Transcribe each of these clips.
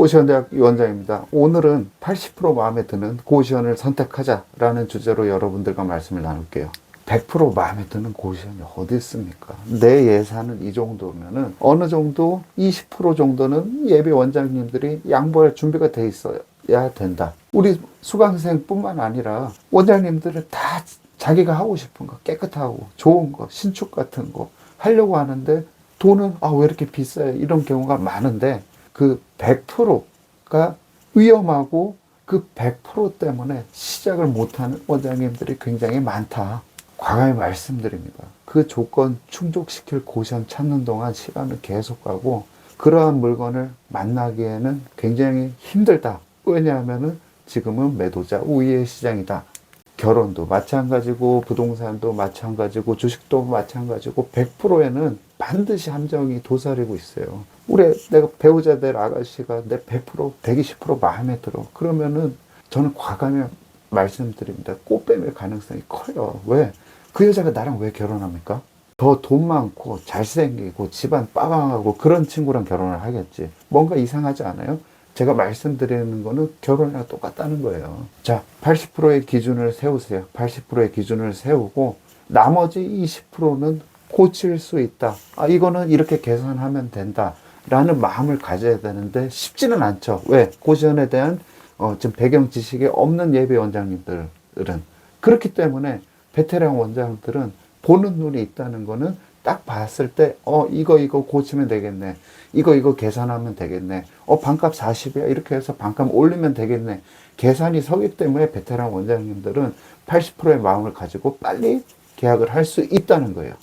고시원대학 위원장입니다. 오늘은 80% 마음에 드는 고시원을 선택하자라는 주제로 여러분들과 말씀을 나눌게요. 100% 마음에 드는 고시원이 어디 있습니까? 내 예산은 이 정도면은 어느 정도 20% 정도는 예비 원장님들이 양보할 준비가 돼 있어야 된다. 우리 수강생뿐만 아니라 원장님들은 다 자기가 하고 싶은 거 깨끗하고 좋은 거 신축 같은 거 하려고 하는데 돈은 아 왜 이렇게 비싸요 이런 경우가 많은데 그 100%가 위험하고 그 100% 때문에 시작을 못하는 원장님들이 굉장히 많다. 과감히 말씀드립니다. 그 조건 충족시킬 고시원 찾는 동안 시간을 계속 가고 그러한 물건을 만나기에는 굉장히 힘들다. 왜냐하면은 지금은 매도자 우위의 시장이다. 결혼도 마찬가지고 부동산도 마찬가지고 주식도 마찬가지고 100%에는 반드시 함정이 도사리고 있어요. 우리 내가 배우자 될 아가씨가 내 100% 120% 마음에 들어. 그러면은 저는 과감히 말씀드립니다. 꽃뱀의 가능성이 커요. 왜? 그 여자가 나랑 왜 결혼합니까? 더 돈 많고 잘생기고 집안 빠방하고 그런 친구랑 결혼을 하겠지. 뭔가 이상하지 않아요? 제가 말씀드리는 거는 결혼이랑 똑같다는 거예요. 자, 80%의 기준을 세우세요. 80%의 기준을 세우고 나머지 20%는 고칠 수 있다. 아, 이거는 이렇게 계산하면 된다. 라는 마음을 가져야 되는데 쉽지는 않죠. 왜? 고시원에 대한 어, 지금 배경 지식이 없는 예비 원장님들은 그렇기 때문에 베테랑 원장들은 보는 눈이 있다는 거는 딱 봤을 때, 어, 이거, 이거 고치면 되겠네. 이거, 이거 계산하면 되겠네. 어, 반값 40이야. 이렇게 해서 반값 올리면 되겠네. 계산이 서기 때문에 베테랑 원장님들은 80%의 마음을 가지고 빨리 계약을 할 수 있다는 거예요.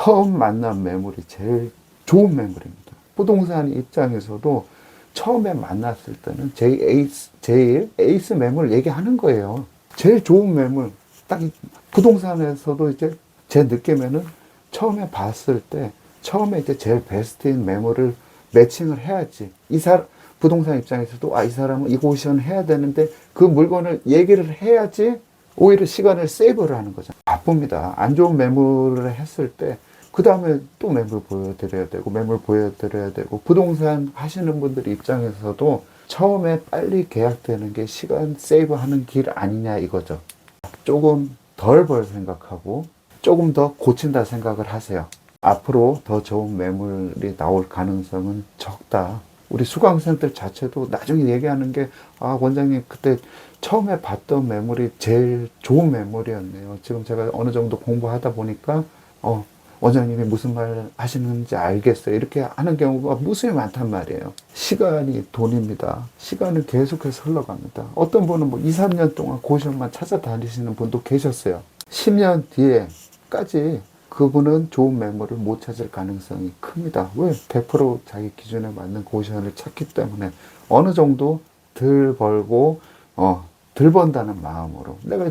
처음 만난 매물이 제일 좋은 매물입니다. 부동산 입장에서도 처음에 만났을 때는 제일 에이스, 제일 에이스 매물 얘기하는 거예요. 제일 좋은 매물. 딱 이- 부동산에서도 이제 제 느낌에는 처음에 봤을 때 처음에 이제 제일 베스트인 매물을 매칭을 해야지. 이 사람 부동산 입장에서도 아 이 사람은 이 고시원 해야 되는데 그 물건을 얘기를 해야지 오히려 시간을 세이브를 하는 거죠. 바쁩니다. 안 좋은 매물을 했을 때 그 다음에 또 매물 보여드려야 되고 매물 보여드려야 되고 부동산 하시는 분들 입장에서도 처음에 빨리 계약되는 게 시간 세이브 하는 길 아니냐 이거죠. 조금 덜 벌 생각하고 조금 더 고친다 생각을 하세요. 앞으로 더 좋은 매물이 나올 가능성은 적다. 우리 수강생들 자체도 나중에 얘기하는 게, 아, 원장님, 그때 처음에 봤던 매물이 제일 좋은 매물이었네요. 지금 제가 어느 정도 공부하다 보니까, 어, 원장님이 무슨 말 하시는지 알겠어요. 이렇게 하는 경우가 무수히 많단 말이에요. 시간이 돈입니다. 시간은 계속해서 흘러갑니다. 어떤 분은 뭐 2, 3년 동안 고시원만 찾아다니시는 분도 계셨어요. 10년 뒤에까지 그분은 좋은 매물을 못 찾을 가능성이 큽니다. 왜? 100% 자기 기준에 맞는 고시원을 찾기 때문에 어느 정도 덜 벌고, 어, 덜 번다는 마음으로. 내가,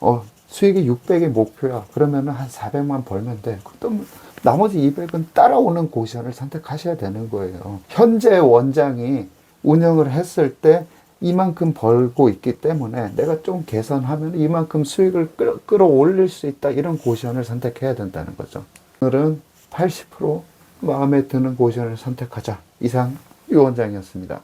어, 수익이 600이 목표야. 그러면은 한 400만 벌면 돼. 그럼 나머지 200은 따라오는 고시원을 선택하셔야 되는 거예요. 현재 원장이 운영을 했을 때 이만큼 벌고 있기 때문에 내가 좀 개선하면 이만큼 수익을 끌어, 끌어올릴 수 있다. 이런 고시원을 선택해야 된다는 거죠. 오늘은 80% 마음에 드는 고시원을 선택하자. 이상 유 원장이었습니다.